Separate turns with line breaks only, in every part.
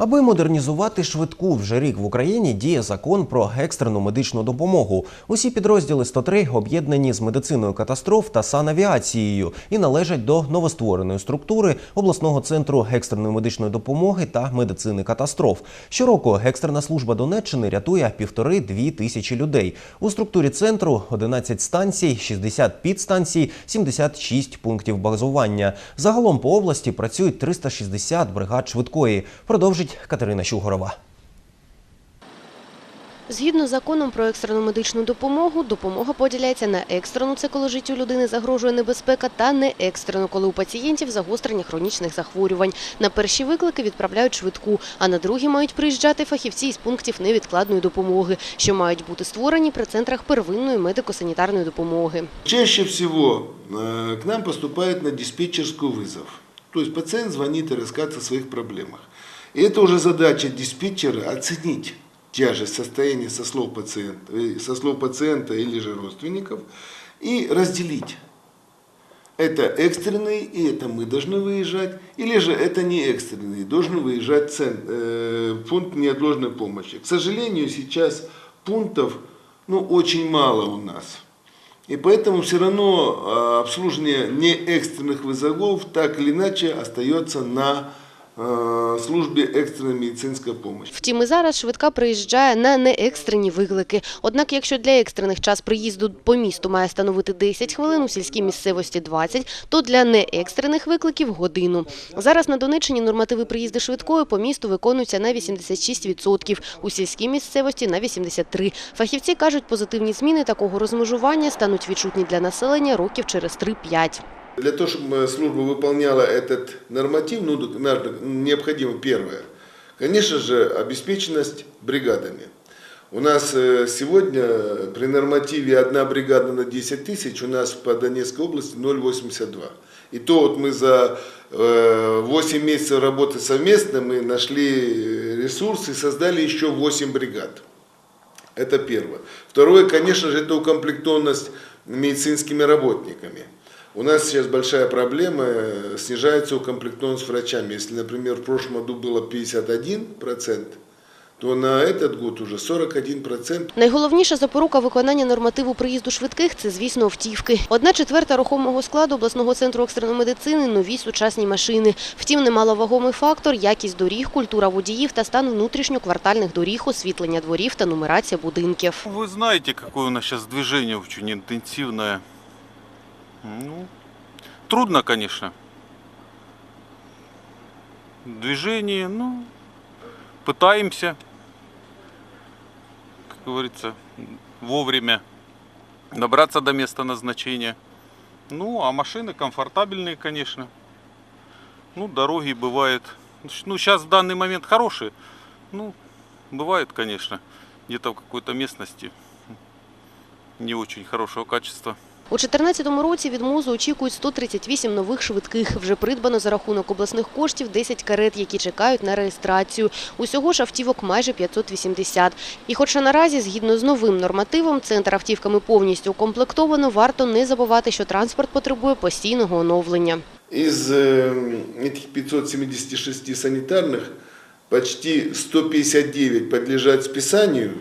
Аби модернізувати швидку вже рік в Україні діє закон про екстрену медичну допомогу. Усі підрозділи 103 об'єднані з медициною катастроф та санавіацією і належать до новоствореної структури обласного центру екстреної медичної допомоги та медицини катастроф. Щороку екстрена служба Донеччини рятує півтори-дві тисячі людей. У структурі центру 11 станцій, 60 підстанцій, 76 пунктів базування. Загалом по області працюють 360 бригад швидкої. Продовжить Катерина Щугорова.
Згідно з законом про екстрену медичну допомогу, допомога поділяється на екстрену, це коли життю людини загрожує небезпека, та не екстрену, коли у пацієнтів загострення хронічних захворювань. На перші виклики відправляють швидку, а на другі мають приїжджати фахівці із пунктів невідкладної допомоги, що мають бути створені при центрах первинної медико-санітарної допомоги.
Чаще всего э, к нам поступает на диспетчерскую вызов. То есть пациент звонит и рассказывает о своих проблемах. И это уже задача диспетчера оценить тяжесть состояния со слов пациента, э, со слов пациента или же родственников и разделить. Это экстренный, и это мы должны выезжать, или же это не экстренный, должен выезжать цен- э, пункт неотложной помощи. К сожалению, сейчас пунктов ну, очень мало у нас. И поэтому все равно э, обслуживание неэкстренных вызовов так или иначе остается на э, службе экстренной медицинской помощи.
Втім, і зараз швидка приїжджає на неекстрені виклики. Однак, якщо для екстрених час приїзду по місту має становити 10 хвилин, у сільській місцевості 20, то для неекстрених викликів – годину. Зараз на Донеччині нормативи приїзду швидкої по місту виконуються на 86%, у сільській місцевості – на 83%. Фахівці кажуть, позитивні зміни такого розмежування стануть відчутні для населення років через 3-5.
Для того, чтобы служба выполняла этот норматив, ну, необходимо первое, конечно же, обеспеченность бригадами. У нас э, сегодня при нормативе одна бригада на 10 тысяч, у нас по Донецкой области 0,82. И то вот мы за э, 8 месяцев работы совместно мы нашли э, ресурсы и создали еще 8 бригад. Это первое. Второе, конечно же, это укомплектованность медицинскими работниками. У нас сейчас большая проблема, э, снижается укомплектованность врачами. Если, например, в прошлом году было 51%, то на этот год уже 41%.
Найголовніша запорука виконання нормативу приїзду швидких – це, звісно, автівки. Одна четверта рухомого складу обласного центру екстреної медицини – нові сучасні машини. Втім, немаловагомий фактор – якість доріг, культура водіїв та стан внутрішньоквартальних доріг, освітлення дворів та нумерація будинків.
Вы знаете, какое у нас сейчас движение очень интенсивное. Ну, трудно, конечно. Движение, ну, пытаемся, как говорится, вовремя добраться до места назначения. Ну, а машины комфортабельные, конечно. Ну, дороги бывают. Ну, сейчас в данный момент хорошие. Ну, бывает, конечно, где-то в какой-то местности не очень хорошего качества.
У 2014 році від МОЗу очікують 138 нових швидких. Вже придбано за рахунок обласних коштів 10 карет, які чекають на реєстрацію. Усього ж автівок майже 580. І хоча наразі, згідно з новим нормативом, центр автівками повністю укомплектовано, варто не забувати, що транспорт потребує постійного оновлення.
Из э, этих 576 санитарных почти 159 подлежат списанию,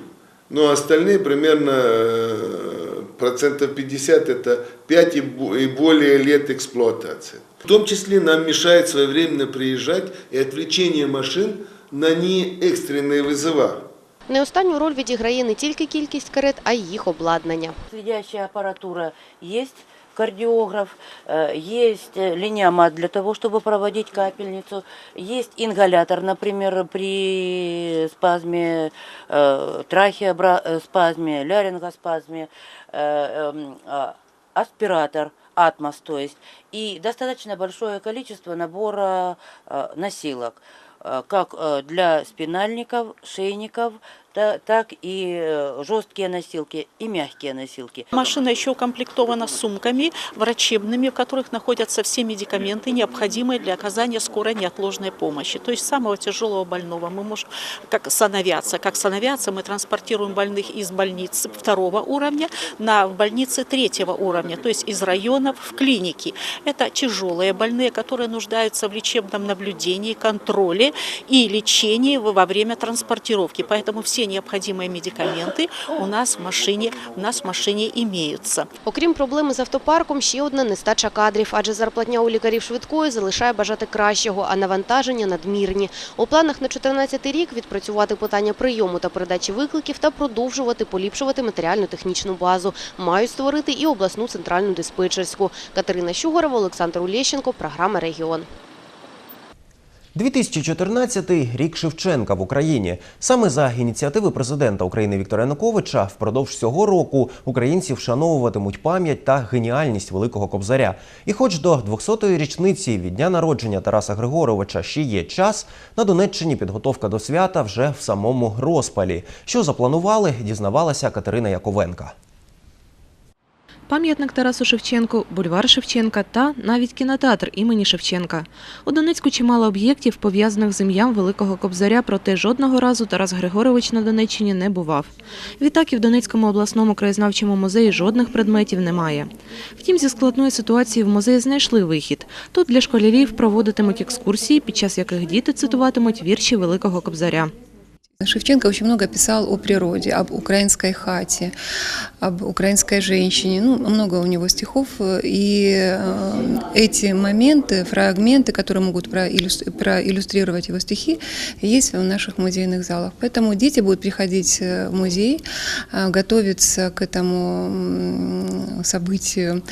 но остальные примерно э, процентов 50 это 5 и бо- и более лет эксплуатации. В том числе нам мешает своевременно приезжать и отвлечение машин на неэкстренные вызова.
Не останню роль відіграє не тільки кількість карет, а й їх обладнання.
Следящая аппаратура есть, кардиограф, э, есть э, линеомат для того, чтобы проводить капельницу, есть ингалятор, например, при спазме, э, трахеоспазме, ларингоспазме, эм, а, аспиратор, атмос, то есть, и достаточно большое количество набора носилок, как для спинальников, шейников, так и э, жесткие носилки, и мягкие носилки.
Машина еще укомплектована сумками врачебными, в которых находятся все медикаменты, необходимые для оказания скорой неотложной помощи. То есть самого тяжелого больного мы можем, как санавиация, как санавиация, мы транспортируем больных из больниц второго уровня на больницы третьего уровня, то есть из районов в клиники. Это тяжелые больные, которые нуждаются в лечебном наблюдении, контроле и лечении во время транспортировки. Поэтому все необходимые медикаменты у нас в машине, у нас в машине имеются.
Окрім проблеми з автопарком, ще одна нестача кадрів, адже зарплатня у лікарів швидкої залишає бажати кращого, а навантаження надмірні. У планах на 2014 рік відпрацювати питання прийому та передачі викликів та продовжувати поліпшувати матеріально-технічну базу. Мають створити і обласну центральну диспетчерську. Катерина Щугорова, Олександр Улєщенко, програма «Регіон».
2014 – рік Шевченка в Україні. Саме за ініціативи президента України Віктора Януковича впродовж цього року українці вшановуватимуть пам'ять та геніальність великого кобзаря. І хоч до 200-ї річниці від дня народження Тараса Григоровича ще є час, на Донеччині підготовка до свята вже в самому розпалі. Що запланували, дізнавалася Катерина Яковенка.
Пам'ятник Тарасу Шевченку, бульвар Шевченка та навіть кінотеатр імені Шевченка. У Донецьку чимало об'єктів, пов'язаних з ім'ям Великого Кобзаря, проте жодного разу Тарас Григорович на Донеччині не бував. Відтак і в Донецькому обласному краєзнавчому музеї жодних предметів немає. Втім, зі складної ситуації в музеї знайшли вихід. Тут для школярів проводитимуть екскурсії, під час яких діти цитуватимуть вірші Великого Кобзаря.
Шевченко очень много писал о природе, об украинской хате, об украинской женщине. Ну, много у него стихов. И э, эти моменты, фрагменты, которые могут проиллюс- проиллюстрировать его стихи, есть в наших музейных залах. Поэтому дети будут приходить э, в музей, э, готовиться к этому событию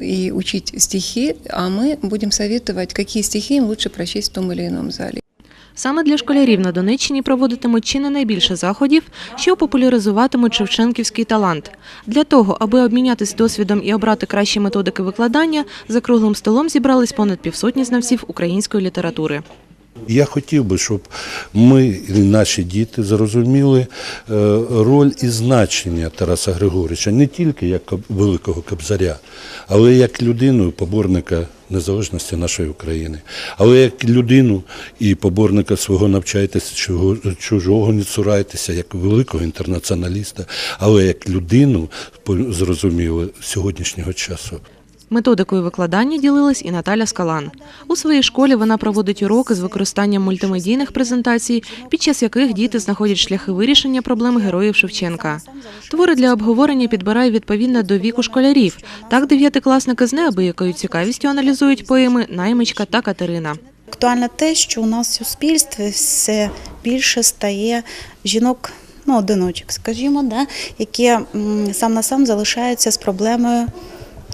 и учить стихи, а мы будем советовать, какие стихи им лучше прочесть в том или ином зале.
Саме для школярів на Донеччині проводитимуть чи не найбільше заходів, що популяризуватимуть шевченківський талант. Для того, аби обмінятись досвідом і обрати кращі методики викладання, за круглим столом зібрались понад півсотні знавців української літератури.
Я хотів би, щоб ми, і наші діти, зрозуміли е, роль і значення Тараса Григоровича не тільки як великого кобзаря, але як людину, поборника незалежності нашої України, але як людину і поборника свого навчайтеся, чужого не цурайтеся, як великого інтернаціоналіста, але як людину зрозуміло сьогоднішнього часу.
Методикою викладання ділилась і Наталя Скалан. У своїй школі вона проводить уроки з використанням мультимедійних презентацій, під час яких діти знаходять шляхи вирішення проблем героїв Шевченка. Твори для обговорення підбирає відповідно до віку школярів. Так дев'ятикласники з неабиякою цікавістю аналізують поеми Наймичка та Катерина.
Актуально те, що у нас в суспільстві все більше стає жінок. Ну, одиночок, скажімо, да, які сам на сам залишаються з проблемою,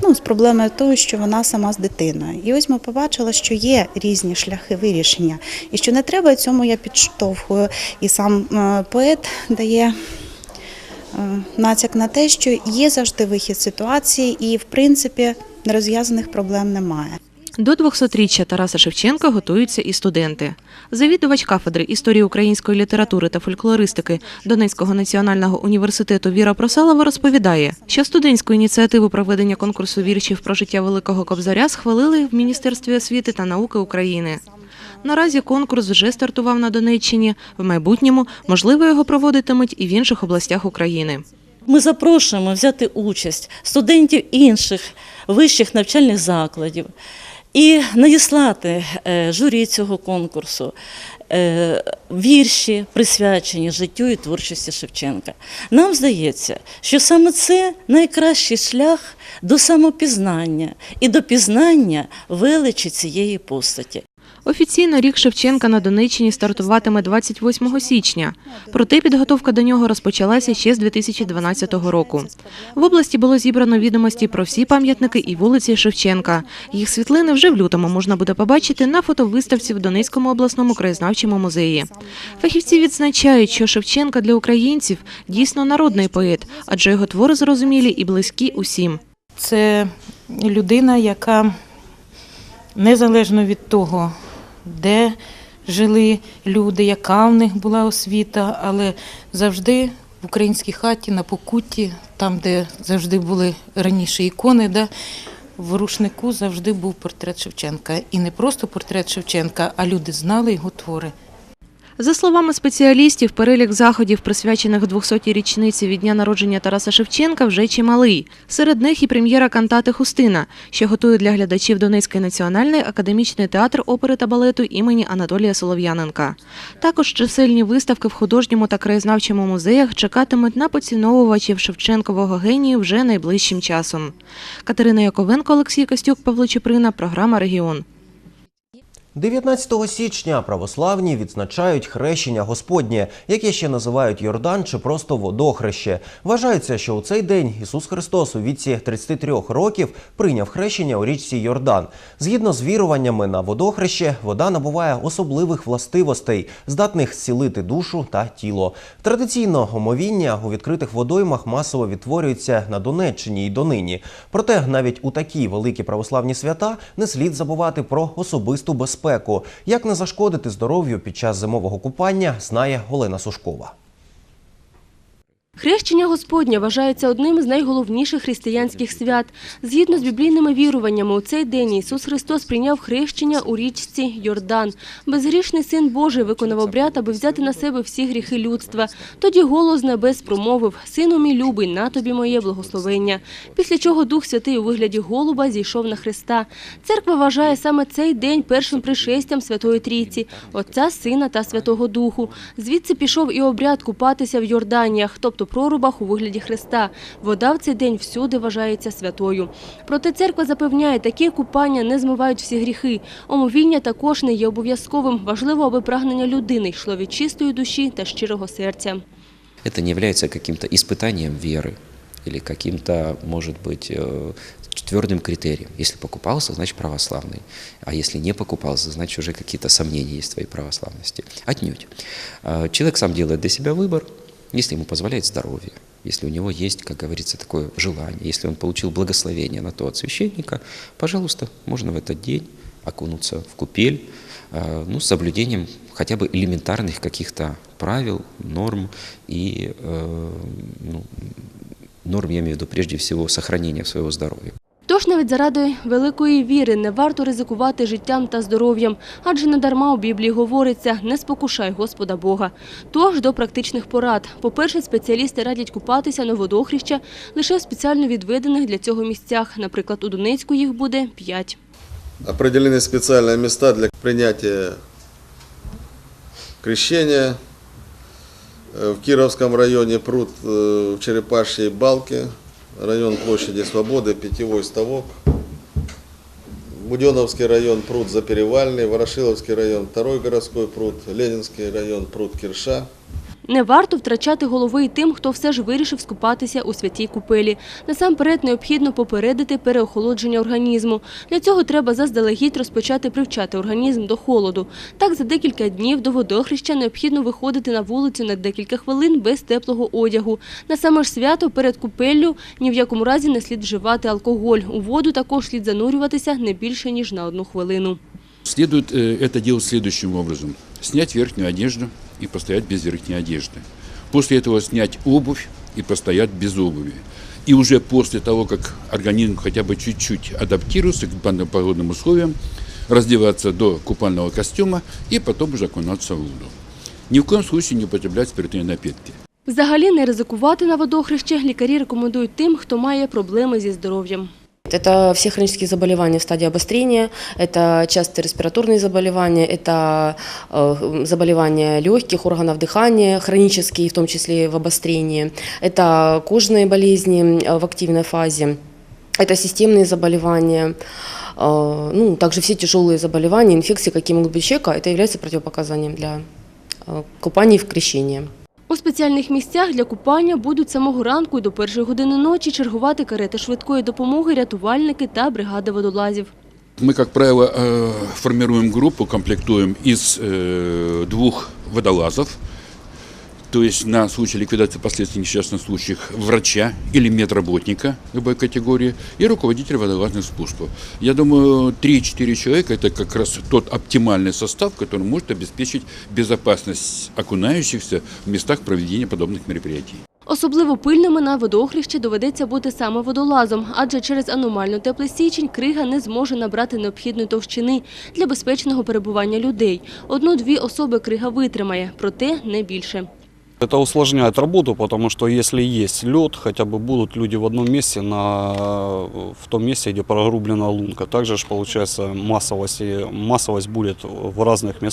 ну, з проблемою того, що вона сама з дитиною. І ось ми побачили, що є різні шляхи вирішення, і що не треба цьому я підштовхую. І сам е, поет дає е, натяк на те, що є завжди вихід ситуації, і в принципі нерозв'язаних проблем немає.
До 200-річчя Тараса Шевченка готуються і студенти. Завідувач кафедри історії української літератури та фольклористики Донецького національного університету Віра Просалова розповідає, що студентську ініціативу проведення конкурсу віршів про життя Великого Кобзаря схвалили в Міністерстві освіти та науки України. Наразі конкурс вже стартував на Донеччині. В майбутньому, можливо, його проводитимуть і в інших областях України.
Ми запрошуємо взяти участь студентів інших вищих навчальних закладів і надіслати е, журі цього конкурсу е, вірші, присвячені життю і творчості Шевченка. Нам здається, що саме це найкращий шлях до самопізнання і до пізнання величі цієї постаті.
Офіційно рік Шевченка на Донеччині стартуватиме 28 січня. Проте підготовка до нього розпочалася ще з 2012 року. В області було зібрано відомості про всі пам'ятники і вулиці Шевченка. Їх світлини вже в лютому можна буде побачити на фотовиставці в Донецькому обласному краєзнавчому музеї. Фахівці відзначають, що Шевченка для українців дійсно народний поет, адже його твори зрозумілі і близькі усім.
Це людина, яка незалежно від того, де
жили люди, яка в них була освіта, але завжди в українській хаті на Покутті, там, де завжди були раніше ікони, да, в рушнику завжди був портрет Шевченка. І не просто портрет Шевченка, а люди знали його твори.
За словами спеціалістів, перелік заходів, присвячених 200-й річниці від дня народження Тараса Шевченка, вже чималий. Серед них і прем'єра кантати Хустина, що готує для глядачів Донецький національний академічний театр опери та балету імені Анатолія Солов'яненка. Також чисельні виставки в художньому та краєзнавчому музеях чекатимуть на поціновувачів Шевченкового генію вже найближчим часом. Катерина Яковенко, Олексій Костюк, Павло Чеприна, програма Регіон.
19 січня православні відзначають хрещення Господнє, яке ще називають Йордан чи просто водохреще. Вважається, що у цей день Ісус Христос у віці 33 років прийняв хрещення у річці Йордан. Згідно з віруваннями на водохреще, вода набуває особливих властивостей, здатних зцілити душу та тіло. Традиційно омовіння у відкритих водоймах масово відтворюється на Донеччині і донині. Проте навіть у такі великі православні свята не слід забувати про особисту безпеку. Як не зашкодити здоров'ю під час зимового купання, знає Олена Сушкова.
Хрещення Господня вважається одним з найголовніших християнських свят. Згідно з біблійними віруваннями, у цей день Ісус Христос прийняв хрещення у річці Йордан. Безгрішний Син Божий виконав обряд, аби взяти на себе всі гріхи людства. Тоді голос небес промовив «Сину мій любий, на тобі моє благословення». Після чого Дух Святий у вигляді голуба зійшов на Христа. Церква вважає саме цей день першим пришестям Святої Трійці – Отця, Сина та Святого Духу. Звідси пішов і обряд купатися в Йорданіях, тобто прорубах у вигляді Христа. Вода в цей день всюди вважається святою. Проте церква запевняє, такі купання не змивають всі гріхи. Омовіння також не є обов'язковим. Важливо, аби прагнення людини йшло від чистої душі та щирого серця.
Это не является каким-то испытанием веры или каким-то, может быть, э, твердым критерием. Если покупался, значит православный. А если не покупался, значит уже какие-то сомнения есть в твоей православности. Отнюдь. Э, Человек сам делает для себя выбор, если ему позволяет здоровье, если у него есть, как говорится, такое желание, если он получил благословение на то от священника, пожалуйста, можно в этот день окунуться в купель, э, ну, с соблюдением хотя бы элементарных каких-то правил, норм и э, ну, норм, я имею в виду прежде всего сохранения своего здоровья.
Тож навіть заради великої віри не варто ризикувати життям та здоров'ям, адже не дарма у Біблії говориться «не спокушай Господа Бога». Тож до практичних порад. По-перше, спеціалісти радять купатися на водохреща лише в спеціально відведених для цього місцях. Наприклад, у Донецьку їх буде п'ять.
Определены специальные места для принятия крещения. Э, В Кировском районе пруд э, в Черепашьей Балке, район площади Свободы, Питьевой ставок. Буденовский район пруд Заперевальный, Ворошиловский район второй городской пруд, Ленинский район пруд Кирша.
Не варто втрачати голови й тим, хто все ж вирішив скупатися у святій купелі. Насамперед необхідно попередити переохолодження організму. Для цього треба заздалегідь розпочати привчати організм до холоду. Так, за декілька днів до водохреща необхідно виходити на вулицю на декілька хвилин без теплого одягу. На саме ж свято перед купеллю ні в якому разі не слід вживати алкоголь. У воду також слід занурюватися не більше, ніж на одну хвилину.
Следует э, это делать следующим образом. Снять верхнюю одежду и постоять без верхней одежды. После этого снять обувь и постоять без обуви. И уже после того, как организм хотя бы чуть-чуть адаптируется к данным погодным условиям, раздеваться до купального костюма и потом уже окунаться в воду. Ни в коем случае не употреблять спиртные напитки.
Взагалі не ризикувати на водохреще лікарі рекомендують тим, хто має проблеми зі здоров'ям.
Это все хронические заболевания в стадии обострения, это частые респираторные заболевания, это э, заболевания легких, органов дыхания, хронические, в том числе в обострении, это кожные болезни э, в активной фазе, это системные заболевания, э, ну, также все тяжелые заболевания, инфекции, какие могут быть у человека, это является противопоказанием для э, купания в крещении.
У спеціальних місцях для купання будуть з самого ранку і до першої години ночі чергувати карети швидкої допомоги, рятувальники та бригади водолазів.
Мы, как правило, э, формируем группу, комплектуем из э, двух водолазов, то есть на случай ликвидации последствий несчастных случаев врача или медработника любой категории и руководителя водолазных спусков. Я думаю, 3-4 человека – это как раз тот оптимальный состав, который может обеспечить безопасность окунающихся в местах проведения подобных мероприятий.
Особливо пильними на водохрещі доведеться бути саме водолазом, адже через аномально теплий січень крига не зможе набрати необхідної товщини для безпечного перебування людей. Одну-дві особи крига витримає, проте не більше.
Это усложняет работу, потому что если есть лед, хотя бы будут люди в одном месте, на, в том месте, где прогрублена лунка. Также ж, получается массовость, и массовость будет в разных местах.